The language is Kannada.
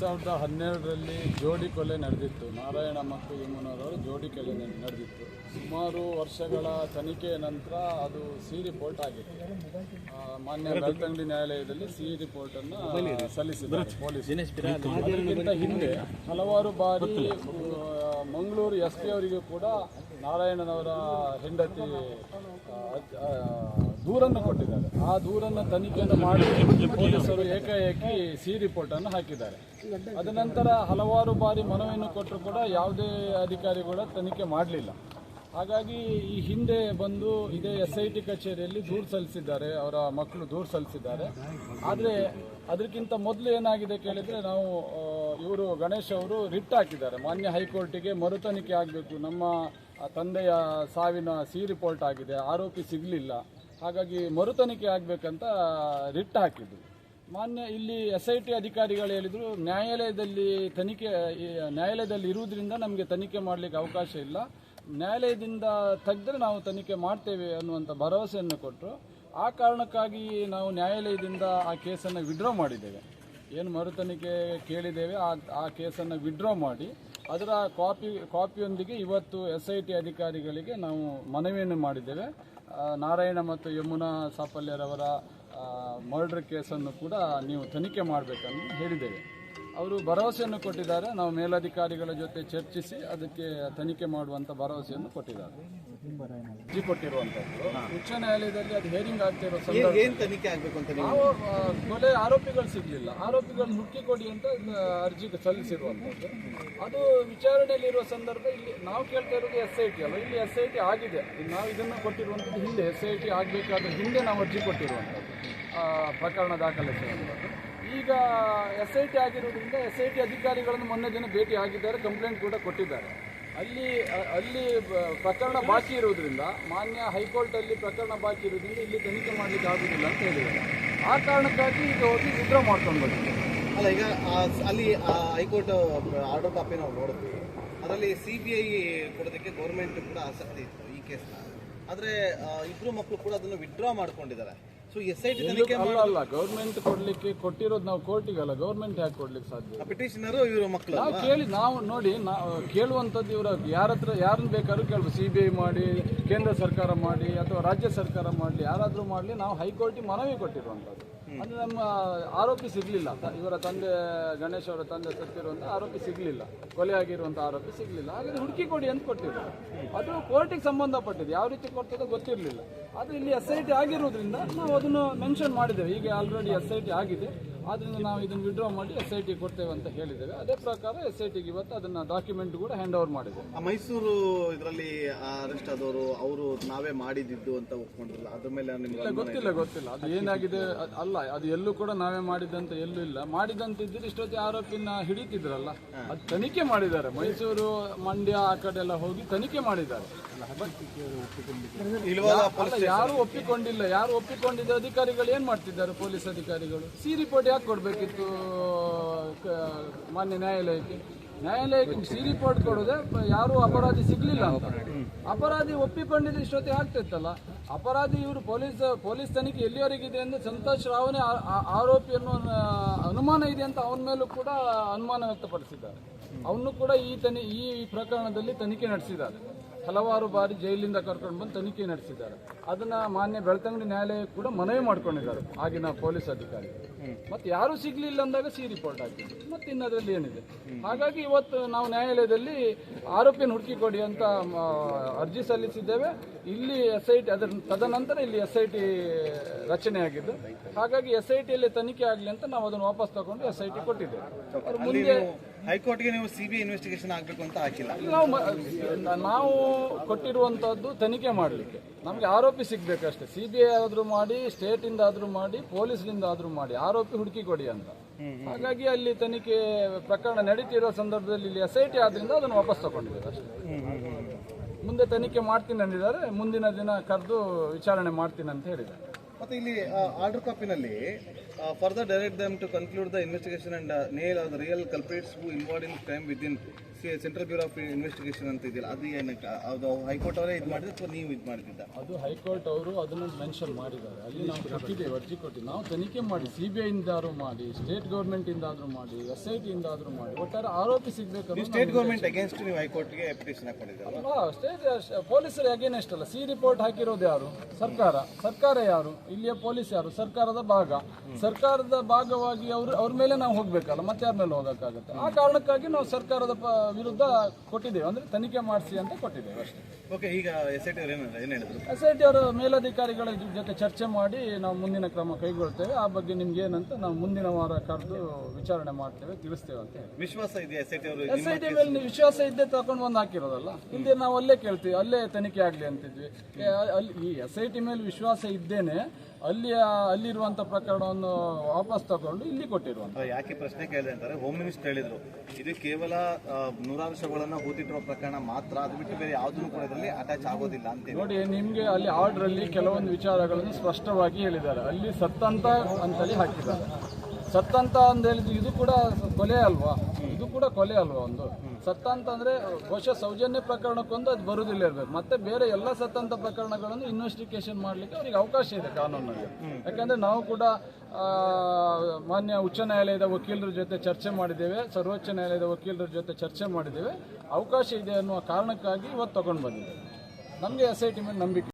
ಸಾವಿರದ ಹನ್ನೆರಡರಲ್ಲಿ ಜೋಡಿ ಕೊಲೆ ನಡೆದಿತ್ತು. ನಾರಾಯಣ ಮತ್ತು ಯಮುನವರವರು ಜೋಡಿ ಕೊಲೆ ನಡೆದಿತ್ತು. ಸುಮಾರು ವರ್ಷಗಳ ತನಿಖೆಯ ನಂತರ ಅದು ಸಿ ರಿಪೋರ್ಟ್ ಆಗಿತ್ತು. ಮಾನ್ಯ ಬೆಳ್ತಂಗಡಿ ನ್ಯಾಯಾಲಯದಲ್ಲಿ ಸಿ ರಿಪೋರ್ಟ್ ಅನ್ನು ಸಲ್ಲಿಸಿದ್ದಾರೆ ಪೊಲೀಸರು. ಅದಕ್ಕಿಂತ ಹಿಂದೆ ಹಲವಾರು ಬಾರಿ ಮಂಗಳೂರು ಎಸ್ ಪಿ ಅವರಿಗೂ ಕೂಡ ನಾರಾಯಣನವರ ಹೆಂಡತಿ ದೂರನ್ನು ಕೊಟ್ಟಿದ್ದಾರೆ. ಆ ದೂರನ್ನು ತನಿಖೆಯನ್ನು ಮಾಡಿ ಪೊಲೀಸರು ಏಕಾಏಕಿ ಸಿ ರಿಪೋರ್ಟ್ ಅನ್ನು ಹಾಕಿದ್ದಾರೆ. ಅದ ನಂತರ ಹಲವಾರು ಬಾರಿ ಮನವಿಯನ್ನು ಕೊಟ್ಟರು ಕೂಡ ಯಾವುದೇ ಅಧಿಕಾರಿ ತನಿಖೆ ಮಾಡಲಿಲ್ಲ. ಹಾಗಾಗಿ ಈ ಹಿಂದೆ ಬಂದು ಇದೇ ಎಸ್ ಐ ಟಿ ಕಚೇರಿಯಲ್ಲಿ ದೂರು ಸಲ್ಲಿಸಿದ್ದಾರೆ, ಅವರ ಮಕ್ಕಳು ದೂರು ಸಲ್ಲಿಸಿದ್ದಾರೆ. ಆದರೆ ಅದಕ್ಕಿಂತ ಮೊದಲು ಏನಾಗಿದೆ ಕೇಳಿದರೆ ನಾವು ಇವರು ಗಣೇಶ್ ಅವರು ರಿಟ್ ಹಾಕಿದ್ದಾರೆ. ಮಾನ್ಯ ಹೈಕೋರ್ಟಿಗೆ ಮರುತನಿಖೆ ಆಗಬೇಕು. ನಮ್ಮ ತಂದೆಯ ಸಾವಿನ ಸಿ ರಿಪೋರ್ಟ್ ಆಗಿದೆ. ಆರೋಪಿ ಸಿಗಲಿಲ್ಲ. ಹಾಗಾಗಿ ಮರುತನಿಖೆ ಆಗಬೇಕಂತ ರಿಟ್ ಹಾಕಿದ್ರು. ಮಾನ್ಯ ಇಲ್ಲಿ ಎಸ್ ಐ ಟಿ ಅಧಿಕಾರಿಗಳು ಹೇಳಿದರು, ನ್ಯಾಯಾಲಯದಲ್ಲಿ ತನಿಖೆ ನ್ಯಾಯಾಲಯದಲ್ಲಿ ಇರುವುದರಿಂದ ನಮಗೆ ತನಿಖೆ ಮಾಡಲಿಕ್ಕೆ ಅವಕಾಶ ಇಲ್ಲ. ನ್ಯಾಯಾಲಯದಿಂದ ತೆಗೆದ್ರೆ ನಾವು ತನಿಖೆ ಮಾಡ್ತೇವೆ ಅನ್ನುವಂಥ ಭರವಸೆಯನ್ನು ಕೊಟ್ಟರು ಆ ಕಾರಣಕ್ಕಾಗಿ ನಾವು ನ್ಯಾಯಾಲಯದಿಂದ ಆ ಕೇಸನ್ನು ವಿಡ್ರಾ ಮಾಡಿದ್ದೇವೆ. ಏನು ಮರುತನಿಖೆ ಕೇಳಿದ್ದೇವೆ, ಆ ಆ ಕೇಸನ್ನು ವಿಡ್ರಾ ಮಾಡಿ. ಅದರ ಕಾಪಿ ಕಾಪಿಯೊಂದಿಗೆ ಇವತ್ತು ಎಸ್ ಐ ಟಿ ಅಧಿಕಾರಿಗಳಿಗೆ ನಾವು ಮನವಿಯನ್ನು ಮಾಡಿದ್ದೇವೆ. ನಾರಾಯಣ ಮತ್ತು ಯಮುನಾ ಸಾಫಲ್ಯರವರ ಮರ್ಡರ್ ಕೇಸನ್ನು ಕೂಡ ನೀವು ತನಿಖೆ ಮಾಡಬೇಕನ್ನು ಹೇಳಿದ್ದೇವೆ. ಅವರು ಭರವಸೆಯನ್ನು ಕೊಟ್ಟಿದ್ದಾರೆ. ನಾವು ಮೇಲಧಿಕಾರಿಗಳ ಜೊತೆ ಚರ್ಚಿಸಿ ಅದಕ್ಕೆ ತನಿಖೆ ಮಾಡುವಂತ ಭರವಸೆಯನ್ನು ಕೊಟ್ಟಿದ್ದಾರೆ. ಅರ್ಜಿ ಕೊಟ್ಟಿರುವಂತದ್ದು. ಉಚ್ಚ ನ್ಯಾಯಾಲಯದಲ್ಲಿ ಅದು ಹೇರಿಂಗ್ ಸಂದರ್ಭ ತನಿಖೆ ಆಗಬೇಕು ಅಂತ ನಾವು ಕೊಲೆ ಆರೋಪಿಗಳು ಸಿಗ್ಲಿಲ್ಲ. ಆರೋಪಿಗಳು ಹುಡುಕಿ ಕೊಡಿ ಅಂತ ಅರ್ಜಿ ಸಲ್ಲಿಸಿರುವಂತದ್ದು. ಅದು ವಿಚಾರಣೆಯಲ್ಲಿರುವ ಸಂದರ್ಭ ಇಲ್ಲಿ ನಾವು ಕೇಳ್ತಾ ಇರೋದು ಎಸ್ ಐ ಟಿ ಅಲ್ಲ. ಇಲ್ಲಿ ಎಸ್ ಐ ಟಿ ಆಗಿದೆ. ನಾವು ಇದನ್ನು ಕೊಟ್ಟಿರುವಂಥದ್ದು ಹಿಂದೆ ಎಸ್ ಐ ಟಿ ಆಗಬೇಕಾದ ಹಿಂದೆ ನಾವು ಅರ್ಜಿ ಕೊಟ್ಟಿರುವಂಥದ್ದು ಪ್ರಕರಣ ದಾಖಲಿಸುವಂಥದ್ದು ಈಗ ಎಸ್ ಐ ಟಿ ಆಗಿರೋದ್ರಿಂದ ಎಸ್ ಐ ಟಿ ಅಧಿಕಾರಿಗಳನ್ನು ಮೊನ್ನೆ ದಿನ ಭೇಟಿ ಆಗಿದ್ದಾರೆ, ಕಂಪ್ಲೇಂಟ್ ಕೂಡ ಕೊಟ್ಟಿದ್ದಾರೆ. ಅಲ್ಲಿ ಅಲ್ಲಿ ಪ್ರಕರಣ ಬಾಕಿ ಇರುವುದರಿಂದ ಮಾನ್ಯ ಹೈಕೋರ್ಟಲ್ಲಿ ಪ್ರಕರಣ ಬಾಕಿ ಇರೋದ್ರಿಂದ ಇಲ್ಲಿ ತನಿಖೆ ಮಾಡಲಿಕ್ಕೆ ಆಗುದಿಲ್ಲ ಅಂತ ಹೇಳಿದ್ದಾರೆ. ಆ ಕಾರಣಕ್ಕಾಗಿ ಈಗ ಹೋಗಿ ವಿಡ್ರಾ ಮಾಡ್ಕೊಂಡು ಬಂದಿದೆ ಅಲ್ಲ, ಈಗ ಅಲ್ಲಿ ಹೈಕೋರ್ಟ್ ಆರ್ಡರ್ ಕಾಪಿ ನಾವು ನೋಡಿದ್ವಿ. ಅದರಲ್ಲಿ ಸಿ ಬಿ ಐ ಕೊಡೋದಕ್ಕೆ ಗೌರ್ಮೆಂಟ್ ಕೂಡ ಆಸಕ್ತಿ ಇತ್ತು ಈ ಕೇಸ್ನ ಆದರೆ ಇಬ್ರು ಮಕ್ಕಳು ಕೂಡ ಅದನ್ನು ವಿಡ್ರಾ ಮಾಡ್ಕೊಂಡಿದ್ದಾರೆ. ಸೊ ಎಸ್ ಐ ಟಿ ತನಿಖೆ ಅಲ್ಲ ಅಲ್ಲ ಗೌರ್ಮೆಂಟ್ ಕೊಡ್ಲಿಕ್ಕೆ ಕೊಟ್ಟಿರೋದು ನಾವು ಕೋರ್ಟಿಗೆ ಅಲ್ಲ ಗೌರ್ಮೆಂಟ್ ಯಾಕೆ ಕೊಡ್ಲಿಕ್ಕೆ ಸಾಧ್ಯ ಪಿಟಿಷನರು ಇವರು ಮಕ್ಕಳು ನಾವು ಕೇಳಿ ನಾವು ನೋಡಿ ನಾವು ಕೇಳುವಂಥದ್ದು ಇವರ ಯಾರ ಹತ್ರ ಯಾರನ್ನ ಬೇಕಾದ್ರೂ ಕೇಳ್ಬೋದು. ಸಿ ಬಿ ಐ ಮಾಡಿ ಕೇಂದ್ರ ಸರ್ಕಾರ ಮಾಡಿ ಅಥವಾ ರಾಜ್ಯ ಸರ್ಕಾರ ಮಾಡಲಿ ಯಾರಾದರೂ ಮಾಡಲಿ ನಾವು ಹೈಕೋರ್ಟಿಗೆ ಮನವಿ ಕೊಟ್ಟಿರುವಂಥದ್ದು. ಅಂದ್ರೆ ನಮ್ಮ ಆರೋಪಿ ಸಿಗ್ಲಿಲ್ಲ ಇವರ ತಂದೆ ಗಣೇಶ್ ಅವರ ತಂದೆ ಸತ್ತಿರುವಂತ ಆರೋಪಿ ಸಿಗ್ಲಿಲ್ಲ. ಕೊಲೆ ಆಗಿರುವಂಥ ಆರೋಪಿ ಸಿಗ್ಲಿಲ್ಲ. ಹಾಗಾದ್ರೆ ಹುಡುಕಿ ಕೊಡಿ ಅಂತ ಕೊಟ್ಟಿದ್ರು. ಅದು ಕೋರ್ಟಿಗೆ ಸಂಬಂಧಪಟ್ಟಿದೆ ಯಾವ ರೀತಿ ಕೊಡ್ತದೋ ಗೊತ್ತಿರಲಿಲ್ಲ. ಅದು ಇಲ್ಲಿ ಎಸ್ ಐ ಟಿ ಆಗಿರೋದ್ರಿಂದ ನಾವು ಅದನ್ನು ಮೆನ್ಷನ್ ಮಾಡಿದ್ದೇವೆ. ಈಗ ಆಲ್ರೆಡಿ ಎಸ್ ಐ ಟಿ ಆಗಿದೆ. ಆದ್ದರಿಂದ ನಾವು ಇದನ್ನು ವಿಡ್ರಾ ಮಾಡಿ ಎಸ್ ಐ ಟಿ ಕೊಡ್ತೇವೆ ಅಂತ ಹೇಳಿದ್ದೇವೆ. ಅದೇ ಪ್ರಕಾರ ಎಸ್ ಐ ಟಿಗೆ ಇವತ್ತು ಅದನ್ನು ಡಾಕ್ಯುಮೆಂಟ್ ಕೂಡ ಹ್ಯಾಂಡ್ ಓವರ್ ಮಾಡಿದ್ದೇವೆ ಆ ಮೈಸೂರು ಇದರಲ್ಲಿ ಅರೆಸ್ಟ್ ಆದವರು ಅವರು ನಾವೇ ಮಾಡಿದ್ದು ಅಂತ ಒಪ್ಕೊಂಡಿಲ್ಲ. ಅದ್ರ ಮೇಲೆ ನಿಮ್ಗೆ ಗೊತ್ತಿಲ್ಲ ಗೊತ್ತಿಲ್ಲ. ಅದು ಏನಾಗಿದೆ ಅಲ್ಲ ಅದು ಎಲ್ಲೂ ಕೂಡ ನಾವೇ ಮಾಡಿದಂತ ಎಲ್ಲೂ ಇಲ್ಲ. ಮಾಡಿದಂತ ಇದ್ರೆ ಇಷ್ಟೊತ್ತಿ ಆರೋಪಿನ ಹಿಡಿತಿದ್ರಲ್ಲ. ಅದು ತನಿಖೆ ಮಾಡಿದ್ದಾರೆ. ಮೈಸೂರು ಮಂಡ್ಯ ಆ ಕಡೆ ಎಲ್ಲ ಹೋಗಿ ತನಿಖೆ ಮಾಡಿದ್ದಾರೆ. ಯಾರು ಒಪ್ಪಿಕೊಂಡಿಲ್ಲ, ಯಾರು ಒಪ್ಪಿಕೊಂಡಿದ್ದ ಅಧಿಕಾರಿಗಳು ಏನ್ ಮಾಡ್ತಿದ್ದಾರೆ ಪೊಲೀಸ್ ಅಧಿಕಾರಿಗಳು? ಸಿ ರಿಪೋರ್ಟ್ ಯಾಕೆ ಕೊಡ್ಬೇಕಿತ್ತು ಮಾನ್ಯ ನ್ಯಾಯಾಲಯಕ್ಕೆ? ನ್ಯಾಯಾಲಯಕ್ಕೆ ಸಿ ರಿಪೋರ್ಟ್ ಕೊಡದೆ ಯಾರು ಅಪರಾಧಿ ಸಿಗ್ಲಿಲ್ಲ ಅಪರಾಧಿ ಒಪ್ಪಿಕೊಂಡಿದ್ದ ಇಷ್ಟೊತ್ತಿ ಆಗ್ತಿತ್ತಲ್ಲ. ಅಪರಾಧಿ ಇವರು ಪೊಲೀಸ್ ಪೊಲೀಸ್ ತನಿಖೆ ಎಲ್ಲಿವರೆಗಿದೆ ಎಂದು ಸಂತೋಷ್ ರಾವ್ನೇ ಆರೋಪಿ ಅನ್ನೋ, ಅನುಮಾನ ಇದೆ ಅಂತ ಅವನ ಮೇಲೂ ಕೂಡ ಅನುಮಾನ ವ್ಯಕ್ತಪಡಿಸಿದ್ದಾರೆ. ಅವನು ಕೂಡ ಈ ತನಿ, ಈ ಪ್ರಕರಣದಲ್ಲಿ ತನಿಖೆ ನಡೆಸಿದ್ದಾರೆ. ಹಲವಾರು ಬಾರಿ ಜೈಲಿಂದ ಕರ್ಕೊಂಡು ಬಂದು ತನಿಖೆ ನಡೆಸಿದ್ದಾರೆ. ಅದನ್ನು ಮಾನ್ಯ ಬೆಳ್ತಂಗಡಿ ನ್ಯಾಯಾಲಯ ಕೂಡ ಮನವಿ ಮಾಡ್ಕೊಂಡಿದ್ದಾರೆ. ಆಗಿನ ಪೊಲೀಸ್ ಅಧಿಕಾರಿ. ಮತ್ತೆ ಯಾರು ಸಿಗ್ಲಿಲ್ಲ ಅಂದಾಗ ಸಿ ರಿಪೋರ್ಟ್ ಆಗಿದೆ ಮತ್ತೆ ಇನ್ನದ್ರಲ್ಲಿ ಏನಿದೆ? ಹಾಗಾಗಿ ಇವತ್ತು ನಾವು ನ್ಯಾಯಾಲಯದಲ್ಲಿ ಆರೋಪಿಯನ್ನು ಹುಡುಕಿ ಕೊಡಿ ಅಂತ ಅರ್ಜಿ ಸಲ್ಲಿಸಿದ್ದೇವೆ. ಇಲ್ಲಿ ಎಸ್ ಐ ಟಿ ಅದರ ತದನಂತರ ಇಲ್ಲಿ ಎಸ್ ಐ ಟಿ ರಚನೆ ಆಗಿದ್ದು ಹಾಗಾಗಿ ಎಸ್ ಐ ಟಿಯಲ್ಲಿ ತನಿಖೆ ಆಗಲಿ ಅಂತ ನಾವು ಅದನ್ನು ವಾಪಸ್ ತಗೊಂಡು ಎಸ್ ಐ ಟಿ ಕೊಟ್ಟಿದ್ದೇವೆ ಮುಂದೆ ಹೈಕೋರ್ಟ್ಗೆ ನೀವು ಸಿ ಬಿ ಇನ್ವೆಸ್ಟಿಗೇಷನ್ ಆಗಬೇಕು ಅಂತ ಹಾಕಿಲ್ಲ. ನಾವು ನಾವು ಕೊಟ್ಟಿರುವಂತದ್ದು ತನಿಖೆ ಮಾಡಲಿಕ್ಕೆ. ನಮಗೆ ಆರೋಪಿ ಸಿಗ್ಬೇಕಷ್ಟೇ. ಸಿ ಬಿ ಐ ಆದ್ರೂ ಮಾಡಿ ಸ್ಟೇಟ್ ಇಂದ ಆದ್ರೂ ಮಾಡಿ ಪೊಲೀಸ್ನಿಂದ ಆದ್ರೂ ಮಾಡಿ. ಆರೋಪಿ ಹುಡುಕಿ ಕೊಡಿ ಅಂತ. ಹಾಗಾಗಿ ಅಲ್ಲಿ ತನಿಖೆ ಪ್ರಕರಣ ನಡೀತಿರೋ ಸಂದರ್ಭದಲ್ಲಿ ಇಲ್ಲಿ ಎಸ್ ಐ ಟಿ ಆದ್ರಿಂದ ಅದನ್ನು ವಾಪಸ್ ತಗೊಂಡಿದ್ದಾರೆ ಅಷ್ಟೇ. ಮುಂದೆ ತನಿಖೆ ಮಾಡ್ತೀನಿ ಅಂದಿದ್ದಾರೆ. ಮುಂದಿನ ದಿನ ಕರೆದು ವಿಚಾರಣೆ ಮಾಡ್ತೀನಿ ಅಂತ ಹೇಳಿದ್ದಾರೆ. ಮತ್ತೆ ಇಲ್ಲಿ order ಕಾಪಿನಲ್ಲಿ further direct them to conclude the investigation and nail are the real culprits who involve in crime with in central bureau of investigation ಅಂತ ಇದೆಯಲ್ಲ ಅದು ಏನಕ್ಕೆ? ಅದು ಹೈಕೋರ್ಟ್ ಅವರೇ ಇದು ಮಾಡಿದ್ರೆ ಅಥವಾ ನೀವು ಇದು ಮಾಡಿದ್ದ ಅದು ಹೈಕೋರ್ಟ್ ಅವರು ಅದನ್ನು ಮೆನ್ಷನ್ ಮಾಡಿದ್ದಾರೆ. ಅಲ್ಲಿ ನಾವು ಕೊಟ್ಟಿದ್ದೇವೆ ಅರ್ಜಿ ಕೊಟ್ಟಿದ್ದು ನಾವು ತನಿಖೆ ಮಾಡಿ ಸಿ ಬಿ ಐಯಿಂದಾದ್ರೂ ಮಾಡಿ ಸ್ಟೇಟ್ ಗೌರ್ಮೆಂಟಿಂದಾದ್ರೂ ಮಾಡಿ ಎಸ್ ಐ ಟಿಯಿಂದಾದ್ರೂ ಮಾಡಿ ಒಟ್ಟಾರೆ ಆರೋಪಿ ಸಿಗಬೇಕು ಸ್ಟೇಟ್ ಗೌರ್ಮೆಂಟ್ ಅಗೇನ್ಸ್ಟ್ ನೀವು ಹೈಕೋರ್ಟ್ಗೆ ಅಪ್ಲಿಕೇಶನ್ ಹಾಕೊಂಡಿದ್ದೀರಲ್ಲ ಸ್ಟೇಟ್ ಪೊಲೀಸರು ಅಗೇನೆಸ್ಟ್ ಅಲ್ಲ. ಸಿ ರಿಪೋರ್ಟ್ ಹಾಕಿರೋದು ಯಾರು? ಸರ್ಕಾರ. ಸರ್ಕಾರ ಯಾರು? ಇಲ್ಲಿಯ ಪೊಲೀಸ್ ಯಾರು? ಸರ್ಕಾರದ ಭಾಗ. ಸರ್ಕಾರದ ಭಾಗವಾಗಿ ಅವರು ಅವ್ರ ಮೇಲೆ ನಾವು ಹೋಗ್ಬೇಕಲ್ಲ ಮತ್ತೆ ಯಾರ ಮೇಲೆ ಹೋಗಕ್ಕಾಗುತ್ತೆ? ಆ ಕಾರಣಕ್ಕಾಗಿ ನಾವು ಸರ್ಕಾರದ ವಿರುದ್ಧ ಕೊಟ್ಟಿದ್ದೇವೆ. ಅಂದ್ರೆ ತನಿಖೆ ಮಾಡಿಸಿ ಅಂತ ಕೊಟ್ಟಿದ್ದೇವೆ ಅಷ್ಟೇ. ಓಕೆ ಈಗ ಎಸ್ ಐ ಟಿ ಅವ್ರು ಏನು ಹೇಳಿದ್ರು? ಎಸ್ ಐ ಟಿ ಅವರು ಮೇಲಧಿಕಾರಿಗಳ ಜೊತೆ ಚರ್ಚೆ ಮಾಡಿ ನಾವು ಮುಂದಿನ ಕ್ರಮ ಕೈಗೊಳ್ತೇವೆ. ಆ ಬಗ್ಗೆ ನಿಮ್ಗೆ ಏನಂತ ನಾವು ಮುಂದಿನ ವಾರ ಕರೆದು ವಿಚಾರಣೆ ಮಾಡ್ತೇವೆ ತಿಳಿಸ್ತೇವೆ ಅಂತ ಹೇಳಿ. ವಿಶ್ವಾಸ ಇದೆ ಎಸ್ ಐ ಟಿ ಅವರು? ಎಸ್ ಐ ಟಿ ಮೇಲೆ ವಿಶ್ವಾಸ ಇದ್ದೇ ತಗೊಂಡು ಬಂದು ಹಾಕಿರೋದಲ್ಲ. ಹಿಂದೆ ನಾವು ಅಲ್ಲೇ ಕೇಳ್ತೀವಿ ಅಲ್ಲೇ ತನಿಖೆ ಆಗಲಿ ಅಂತಿದ್ವಿ. ಅಲ್ಲಿ ಈ ಎಸ್ ಐ ಟಿ ಮೇಲೆ ವಿಶ್ವಾಸ ಇದ್ದೇನೆ ಅಲ್ಲಿ ಅಲ್ಲಿರುವಂಥ ಪ್ರಕರಣವನ್ನು ವಾಪಸ್ ತಗೊಂಡು ಇಲ್ಲಿ ಕೊಟ್ಟಿರುವಂಥ ಯಾಕೆ ಪ್ರಶ್ನೆ ಕೇಳಿದೆ ಅಂತಾರೆ ಹೋಮ್ ಮಿನಿಸ್ಟರ್ ಹೇಳಿದ್ರು ಇದು ಕೇವಲ ನೂರಾಂಶಗಳನ್ನು ಹೂತಿಟ್ಟಿರುವ ಪ್ರಕರಣ ಮಾತ್ರ ಅದು ಬಿಟ್ಟು ಬೇರೆ ಯಾವುದನ್ನು ಕೂಡ ಇದರಲ್ಲಿ ಅಟ್ಯಾಚ್ ಆಗೋದಿಲ್ಲ ಅಂತ ನೋಡಿ ನಿಮಗೆ ಅಲ್ಲಿ ಆರ್ಡರ್ ಅಲ್ಲಿ ಕೆಲವೊಂದು ವಿಚಾರಗಳನ್ನು ಸ್ಪಷ್ಟವಾಗಿ ಹೇಳಿದ್ದಾರೆ. ಅಲ್ಲಿ ಸತ್ತಂತ ಅಂತಲ್ಲಿ ಹಾಕಿದ್ದಾರೆ. ಸತ್ತಂತ ಅಂತ ಹೇಳಿದ್ರು ಇದು ಕೂಡ ಕೊಲೆ ಅಲ್ವಾ? ಇದು ಕೂಡ ಕೊಲೆ ಅಲ್ವಾ ಒಂದು? ಸತ್ತಂತ ಅಂದ್ರೆ ಬಹುಶಃ ಸೌಜನ್ಯ ಪ್ರಕರಣಕ್ಕೊಂದು ಅದು ಬರುವುದಿಲ್ಲ ಇರಬೇಕು. ಮತ್ತೆ ಬೇರೆ ಎಲ್ಲ ಸತ್ತಂತ ಪ್ರಕರಣಗಳನ್ನು ಇನ್ವೆಸ್ಟಿಗೇಷನ್ ಮಾಡಲಿಕ್ಕೆ ಅವರಿಗೆ ಅವಕಾಶ ಇದೆ ಕಾನೂನಲ್ಲಿ ಯಾಕಂದ್ರೆ ನಾವು ಕೂಡ ಮಾನ್ಯ ಉಚ್ಚ ನ್ಯಾಯಾಲಯದ ವಕೀಲರ ಜೊತೆ ಚರ್ಚೆ ಮಾಡಿದ್ದೇವೆ, ಸರ್ವೋಚ್ಚ ನ್ಯಾಯಾಲಯದ ವಕೀಲರ ಜೊತೆ ಚರ್ಚೆ ಮಾಡಿದ್ದೇವೆ. ಅವಕಾಶ ಇದೆ ಅನ್ನುವ ಕಾರಣಕ್ಕಾಗಿ ಇವತ್ತು ತಗೊಂಡು ಬಂದಿದ್ದೇವೆ. ನಮಗೆ ಎಸ್ ಐ ಟಿ ಮೇಲೆ ನಂಬಿಕೆ